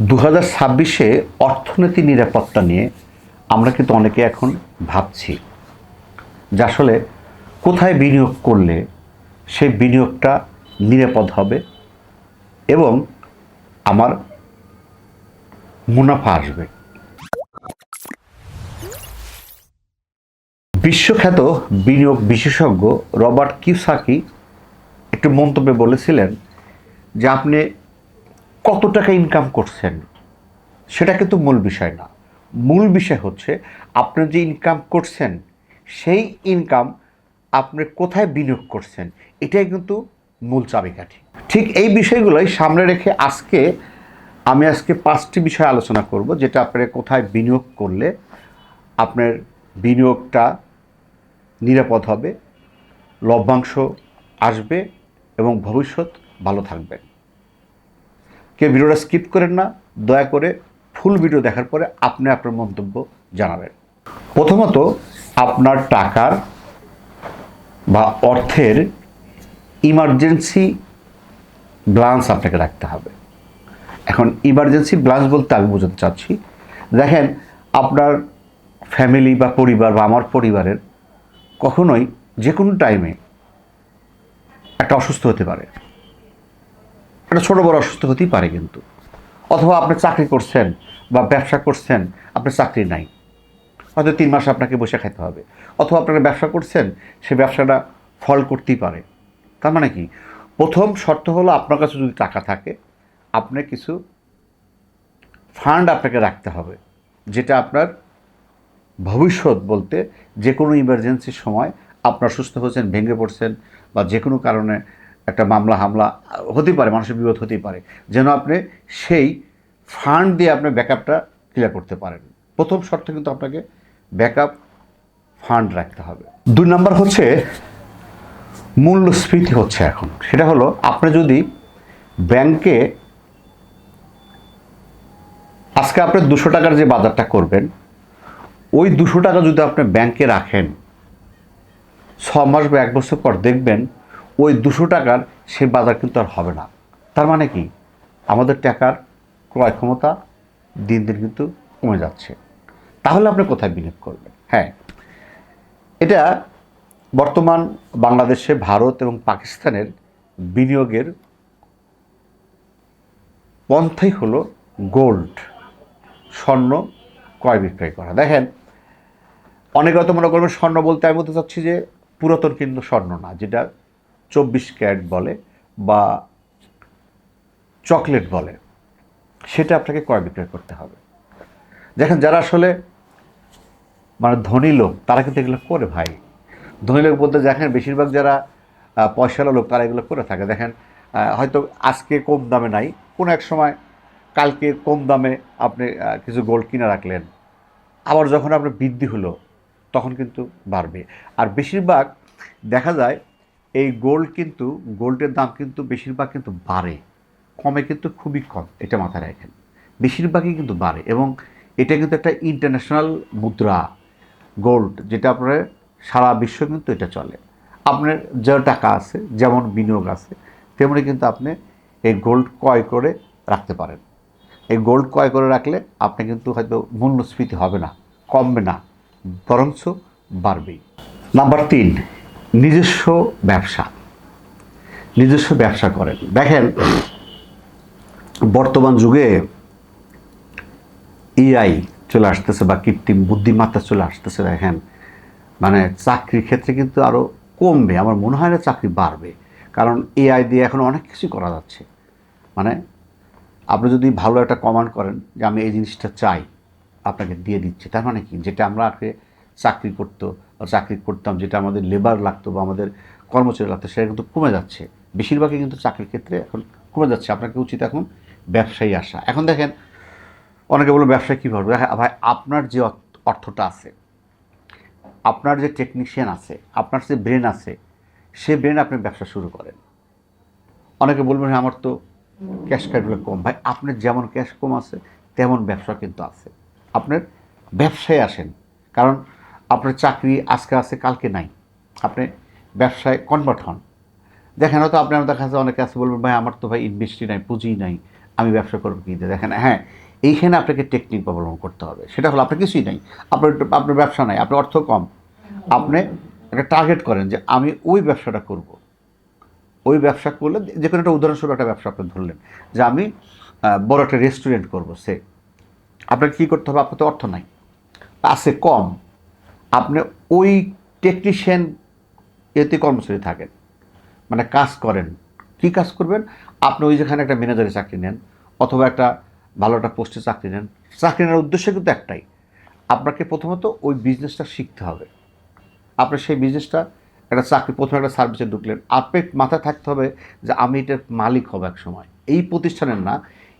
দু হাজার ছাব্বিশে অর্থনীতি নিরাপত্তা নিয়ে আমরা কিন্তু অনেকে এখন ভাবছি যে আসলে কোথায় বিনিয়োগ করলে সেই বিনিয়োগটা নিরাপদ হবে এবং আমার মুনাফা আসবে। বিশ্বখ্যাত বিনিয়োগ বিশেষজ্ঞ রবার্ট কিউসাকি একটু মন্তব্যে বলেছিলেন যে আপনি কত টাকা ইনকাম করছেন? সেটা কিন্তু মূল বিষয় না। মূল বিষয় হচ্ছে, আপনি যে ইনকাম করছেন, সেই ইনকাম আপনি কোথায় বিনিয়োগ করছেন, এটাই কিন্তু মূল চাবিকাঠি। ঠিক এই বিষয়গুলোই সামনে রেখে আজকে আমি আজকে পাঁচটি বিষয় আলোচনা করব, যেটা আপনার কোথায় বিনিয়োগ করলে আপনার বিনিয়োগটা নিরাপদ হবে, লভ্যাংশ আসবে এবং ভবিষ্যৎ ভালো থাকবে। কেউ ভিডিওটা স্কিপ করেন না, দয়া করে ফুল ভিডিও দেখার পরে আপনি আপনার মন্তব্য জানাবেন। প্রথমত, আপনার টাকার বা অর্থের ইমার্জেন্সি ব্লান্স আপনাকে রাখতে হবে। এখন ইমার্জেন্সি ব্লান্স বলতে আমি বোঝাতে চাচ্ছি, দেখেন আপনার ফ্যামিলি বা পরিবার বা আমার পরিবারের কখনোই যে কোনো টাইমে একটা অসুস্থ হতে পারে। একটা ছোটো বড় অসুস্থ হতেই পারে কিন্তু। অথবা আপনি চাকরি করছেন বা ব্যবসা করছেন, আপনার চাকরি নাই। হয়তো তিন মাস আপনাকে বসে খাইতে হবে। অথবা আপনারা ব্যবসা করছেন, সে ব্যবসাটা ফল করতেই পারে। তার মানে কি? প্রথম শর্ত হলো আপনার কাছে যদি টাকা থাকে, আপনি কিছু ফান্ড আপনাকে রাখতে হবে, যেটা আপনার ভবিষ্যৎ বলতে যে কোনো ইমার্জেন্সির সময় আপনার সুস্থ হচ্ছেন ভেঙে পড়ছেন বা যে কোনো কারণে একটা মামলা, হামলা হতেই পারে, মানুষের বিপদ হতেই পারে। যেন আপনি সেই ফান্ড দিয়ে আপনি ব্যাকআপটা ক্লিয়ার করতে পারেন। প্রথম শর্ত কিন্তু আপনাকে ব্যাকআপ ফান্ড রাখতে হবে। দুই নম্বর হচ্ছে, মূল্যস্ফীতি হচ্ছে এখন। সেটা হলো, আপনি যদি ব্যাংকে আজকে আপনি দুশো টাকার যে বাজারটা করবেন, ওই দুশো টাকা যদি আপনি ব্যাংকে রাখেন, ছ মাস বা এক বছর পর দেখবেন ওই দুশো টাকার সে বাজার কিন্তু আর হবে না। তার মানে কি? আমাদের টাকার ক্রয় ক্ষমতা দিন দিন কিন্তু কমে যাচ্ছে। তাহলে আপনি কোথায় বিনিয়োগ করবেন? হ্যাঁ এটা বর্তমান বাংলাদেশে ভারত এবং পাকিস্তানের বিনিয়োগের পন্থাই হলো গোল্ড, স্বর্ণ ক্রয় বিক্রয় করা। দেখেন, অনেকে হয়তো মনে করবেন স্বর্ণ বলতে আমি বলতে চাচ্ছি যে পুরাতন কিন্তু স্বর্ণ না, যেটা চব্বিশ ক্যারেট বলে বা চকলেট বলে, সেটা আপনাকে ক্রয় বিক্রয় করতে হবে। দেখেন, যারা আসলে মানে ধনী লোক, তারা কিন্তু এগুলো করে ভাই। ধনী লোক বলতে দেখেন, বেশিরভাগ যারা পয়সাওয়ালা লোক, তারা এগুলো করে থাকে। দেখেন হয়তো আজকে কম দামে নাই, কোনো এক সময় কালকে কম দামে আপনি কিছু গোল্ড কিনে রাখলেন, আবার যখন আপনার বৃদ্ধি হলো, তখন কিন্তু বাড়বে। আর বেশিরভাগ দেখা যায় এই গোল্ড কিন্তু গোল্ডের দাম কিন্তু বেশিরভাগ কিন্তু বাড়ে। কমে কিন্তু খুবই কম, এটা মাথায় রাখেন। বেশিরভাগই কিন্তু বাড়ে এবং এটা কিন্তু একটা ইন্টারন্যাশনাল মুদ্রা গোল্ড যেটা আপনার সারা বিশ্ব কিন্তু এটা চলে। আপনার যে টাকা আছে, যেমন বিনিয়োগ আছে, তেমনি কিন্তু আপনি এই গোল্ড ক্রয় করে রাখতে পারেন। এই গোল্ড ক্রয় করে রাখলে আপনি কিন্তু হয়তো মূল্যস্ফীতি হবে না, কমবে না, বরঞ্চ বাড়বেই। নাম্বার তিন নিজস্ব ব্যবসা নিজস্ব ব্যবসা করেন। দেখেন, বর্তমান যুগে এআই চলে আসতেছে বা কৃত্রিম বুদ্ধিমত্তা চলে আসতেছে, দেখেন। মানে চাকরির ক্ষেত্রে কিন্তু আরও কমবে, আমার মনে হয় না চাকরি বাড়বে। কারণ এআই দিয়ে এখন অনেক কিছু করা যাচ্ছে। মানে আপনি যদি ভালো একটা কমান্ড করেন যে আমি এই জিনিসটা চাই, আপনাকে দিয়ে দিচ্ছে, তার মানে কি? যেটা আমরা আগে চাকরি করতো চাকরি করতাম, যেটা আমাদের লেবার লাগতো বা আমাদের কর্মচারী লাগতো, সেটা কিন্তু কমে যাচ্ছে। বেশিরভাগই কিন্তু চাকরির ক্ষেত্রে এখন কমে যাচ্ছে। আপনাকে উচিত এখন ব্যবসায়ী আসা। এখন দেখেন, অনেকে বলে ব্যবসায় কী করবে ভাই, আপনার যে অর্থটা আছে, আপনার যে টেকনিশিয়ান আছে, আপনার যে ব্রেন আছে, সে ব্রেন আপনি ব্যবসা শুরু করেন। অনেকে বলবেন আমার তো ক্যাশ কার্ডগুলো কম। ভাই, আপনার যেমন ক্যাশ কম আছে, তেমন ব্যবসা কিন্তু আছে। আপনার ব্যবসায় আসেন। কারণ আপনার চাকরি আজকে আছে, কালকে নাই। আপনি ব্যবসায় কনভার্ট হন। দেখেন, হয়তো আপনার দেখা যাচ্ছে অনেকে আছে, বলবেন, ভাই, আমার তো ভাই ইনভেস্টই নাই, পুঁজি নাই, আমি ব্যবসা করব কি দিয়ে? দেখেন হ্যাঁ এইখানে আপনাকে টেকনিক অবলম্বন করতে হবে। সেটা হলো, আপনার কিছুই নাই। আপনার আপনার ব্যবসা নাই, আপনার অর্থ কম। আপনি একটা টার্গেট করেন যে, আমি ওই ব্যবসাটা করব। ওই ব্যবসা করলে, যে কোনো একটা উদাহরণস্বরূপ একটা ব্যবসা আপনি ধরলেন, যে আমি বড় একটা রেস্টুরেন্ট করব সে আপনাকে কী করতে হবে? আপনার তো অর্থ নাই। আছে কম। আপনি ওই টেকনিশিয়ান এতে কর্মচারী থাকেন মানে কাজ করেন। কি কাজ করবেন? আপনি ওই যেখানে একটা ম্যানেজারের চাকরি নেন, অথবা একটা ভালো একটা পোস্টে চাকরি নেন। চাকরি নেওয়ার উদ্দেশ্য কিন্তু একটাই, আপনাকে প্রথমত ওই বিজনেসটা শিখতে হবে। আপনার সেই বিজনেসটা একটা চাকরি, প্রথমে একটা সার্ভিসে ঢুকলেন আপনার মাথায় থাকতে হবে যে আমি এটার মালিক হব এক সময়। এই প্রতিষ্ঠানের না,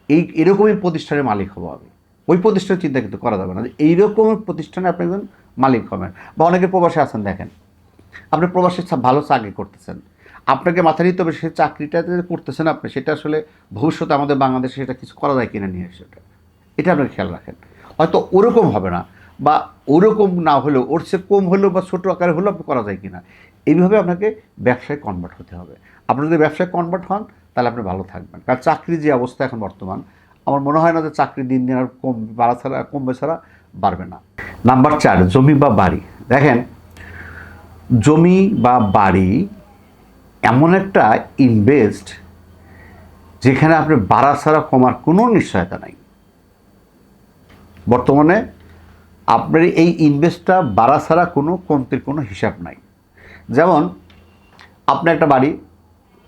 এই এরকমই প্রতিষ্ঠানের মালিক হব আমি। ওই প্রতিষ্ঠানের চিন্তা কিন্তু করা যাবে না যে এইরকম প্রতিষ্ঠানে আপনি একজন মালিক হবেন। বা অনেকে প্রবাসে আছেন, দেখেন। আপনি প্রবাসে ভালো চাকরি করতেছেন। আপনাকে মাথায় নিতে হবে, সেই চাকরিটা করতেছেন আপনি, সেটা আসলে ভবিষ্যতে আমাদের বাংলাদেশে সেটা কিছু করা যায় কিনা নিয়ে সেটা। এটা আপনার খেয়াল রাখেন। হয়তো ওরকম হবে না, বা ওরকম না হলেও, ওর চেয়ে কম হলেও বা ছোটো আকারে হলেও আপনি করা যায় কিনা। এইভাবে আপনাকে ব্যবসায় কনভার্ট হতে হবে। আপনি যদি ব্যবসায় কনভার্ট হন, তাহলে আপনি ভালো থাকবেন। কারণ চাকরি যে অবস্থা এখন বর্তমান, আমার মনে হয় না যে চাকরি দিন দিন আর কম বাড়া ছাড়া কমবে ছাড়া বাড়বে না। নাম্বার চার, জমি বা বাড়ি। দেখেন, জমি বা বাড়ি এমন একটা ইনভেস্ট যেখানে আপনি বাড়া ছাড়া কমার কোনো নিশ্চয়তা নাই। বর্তমানে আপনার এই ইনভেস্টটা বাড়া ছাড়া কোনো কমতির কোনো হিসাব নাই। যেমন, আপনি একটা বাড়ি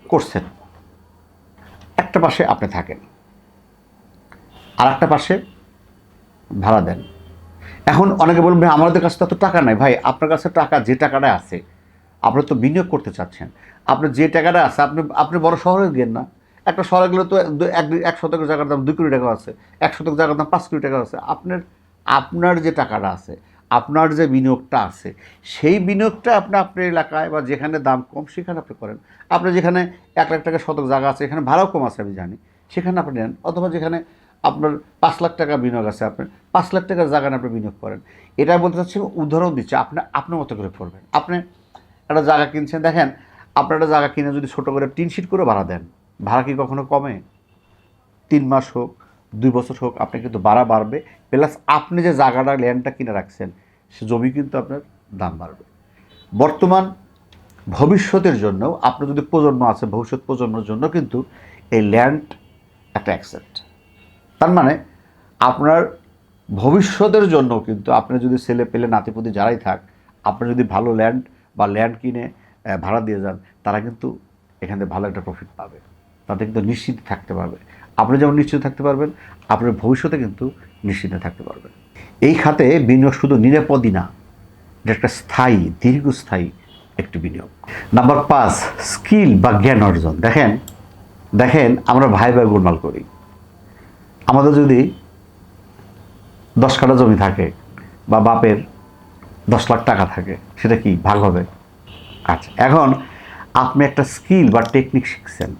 করছেন। একটা পাশে আপনি থাকেন। আর একটা পাশে ভাড়া দেন। এখন অনেকে বলবেন, ভাই, আমাদের কাছে তো টাকা নাই। ভাই, আপনার কাছে টাকা, যে টাকাটা আছে, আপনি তো বিনিয়োগ করতে চাচ্ছেন। আপনার যে টাকাটা আছে, আপনি আপনি বড় শহরে গেন না। একটা শহরে গেলে তো এক এক শতকের জায়গার দাম দুই কোটি টাকা আছে, এক শতক জায়গার দাম পাঁচ কোটি টাকা আছে। আপনার আপনার যে টাকাটা আছে, আপনার যে বিনিয়োগটা আছে, সেই বিনিয়োগটা আপনি, আপনার এলাকায় বা যেখানে দাম কম, সেখানে আপনি করেন। আপনি যেখানে এক লাখ টাকা শতক জায়গা আছে, এখানে ভাড়াও কম আছে, আমি জানি। সেখানে আপনি নেন, অথবা যেখানে আপনার পাঁচ লাখ টাকা বিনিয়োগ আছে, আপনার পাঁচ লাখ টাকার জায়গায় আপনি বিনিয়োগ করেন। এটা বলতে চাচ্ছি উদাহরণ দিচ্ছে, আপনি, আপনার মতো করে পড়বেন। আপনি একটা জায়গা কিনছেন, দেখেন, আপনার একটা জায়গা কিনে যদি ছোটো করে টিন শিট করে ভাড়া দেন, ভাড়া কি কখনো কমে? তিন মাস হোক, দুই বছর হোক, আপনি কিন্তু ভাড়া বাড়বে, প্লাস আপনি যে জায়গাটা, ল্যান্ডটা কিনে রাখছেন, সে জমি কিন্তু আপনার দাম বাড়বে। বর্তমান ভবিষ্যতের জন্য, আপনার যদি প্রজন্ম আছে, ভবিষ্যৎ প্রজন্মের জন্য কিন্তু এই ল্যান্ড একটা অ্যাকসেপ্ট তার মানে আপনার ভবিষ্যতের জন্য কিন্তু আপনি যদি ছেলে পেলে নাতিপুতি যারাই থাক, আপনি যদি ভালো ল্যান্ড বা ল্যান্ড কিনে ভাড়া দিয়ে যান, তারা কিন্তু এখান থেকে ভালো একটা প্রফিট পাবে। তাতে কিন্তু নিশ্চিত থাকতে পারবে। আপনি যেমন নিশ্চিত থাকতে পারবেন, আপনার ভবিষ্যতে কিন্তু নিশ্চিত থাকতে পারবেন। এই খাতে বিনিয়োগ শুধু নিরাপদই না, এটা একটা স্থায়ী, দীর্ঘস্থায়ী একটি বিনিয়োগ। নাম্বার পাঁচ, স্কিল বা জ্ঞান অর্জন। দেখেন দেখেন, আমরা ভাই ভাই গোলমাল করি। আমাদের যদি দশ কাঠা জমি থাকে বা বাপের দশ লাখ টাকা থাকে, সেটা কি ভাগ হবে? আচ্ছা এখন আপনি একটা স্কিল বা টেকনিক শিখছেন,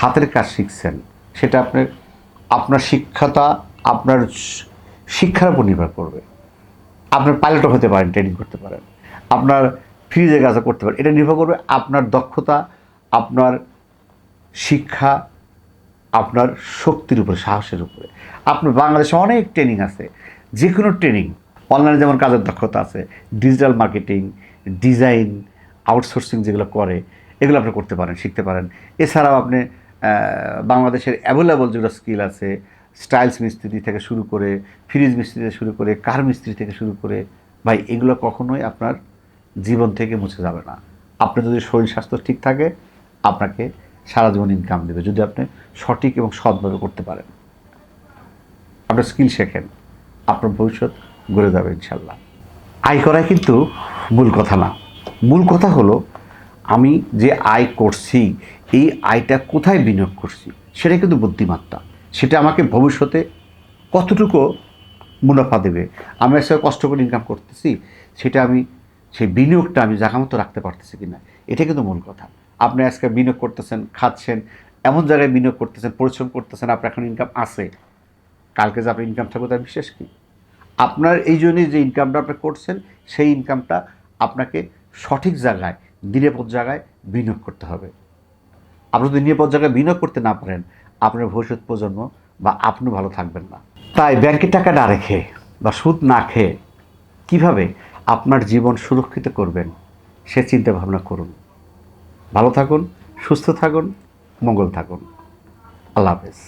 হাতের কাজ শিখছেন, সেটা আপনার আপনার শিক্ষাটা আপনার শিক্ষার উপর নির্ভর করবে। আপনার পাইলটও হতে পারেন ট্রেনিং করতে পারেন, আপনার ফ্রিজে কাজও করতে পারেন, এটা নির্ভর করবে আপনার দক্ষতা, আপনার শিক্ষা আপনার শক্তির উপরে, সাহসের উপরে। আপনার বাংলাদেশে অনেক ট্রেনিং আছে। যে কোনো ট্রেনিং অনলাইনে যেমন কাজের দক্ষতা আছে ডিজিটাল মার্কেটিং ডিজাইন আউটসোর্সিং যেগুলো করে, এগুলো আপনি করতে পারেন, শিখতে পারেন। এছাড়াও আপনি বাংলাদেশের অ্যাভেলেবল যেগুলো স্কিল আছে স্টাইলস মিস্ত্রি থেকে শুরু করে ফ্রিজ মিস্ত্রি থেকে শুরু করে কার মিস্ত্রি থেকে শুরু করে, ভাই, এগুলো কখনোই আপনার জীবন থেকে মুছে যাবে না। আপনার যদি শরীর স্বাস্থ্য ঠিক থাকে, আপনাকে সারা জীবন ইনকাম দেবে। যদি আপনি সঠিক এবং সৎভাবে করতে পারেন। আপনার স্কিল শেখেন, আপনার ভবিষ্যৎ গড়ে যাবে ইনশাল্লাহ আয় করাই কিন্তু মূল কথা না। মূল কথা হলো, আমি যে আয় করছি, এই আয়টা কোথায় বিনিয়োগ করছি, সেটা কিন্তু বুদ্ধিমত্তা। সেটা আমাকে ভবিষ্যতে কতটুকু মুনাফা দেবে, আমি আজকে কষ্ট করে ইনকাম করতেছি, সেটা আমি, সেই বিনিয়োগটা আমি জায়গা মতো রাখতে পারতেছি কি না এটা কিন্তু মূল কথা। আপনি আজকে বিনিয়োগ করতেছেন, খাচ্ছেন এমন জায়গায় বিনিয়োগ করতেছেন, পরিশ্রম করতেছেন, আপনার এখন ইনকাম আছে। কালকে যে আপনার ইনকাম থাকবে, তার বিশেষ কি? আপনার এই জন্যই যে ইনকামটা আপনি করছেন, সেই ইনকামটা আপনাকে সঠিক জায়গায়, নিরাপদ জায়গায় বিনিয়োগ করতে হবে। আপনি যদি নিরাপদ জায়গায় বিনিয়োগ করতে না পারেন, আপনার ভবিষ্যৎ প্রজন্ম বা আপনি ভালো থাকবেন না। তাই ব্যাংকে টাকা না রেখে বা সুদ না খেয়ে কীভাবে আপনার জীবন সুরক্ষিত করবেন, সে চিন্তা ভাবনা করুন। ভালো থাকুন, সুস্থ থাকুন মঙ্গল থাকুন। আল্লাহ হাফেজ।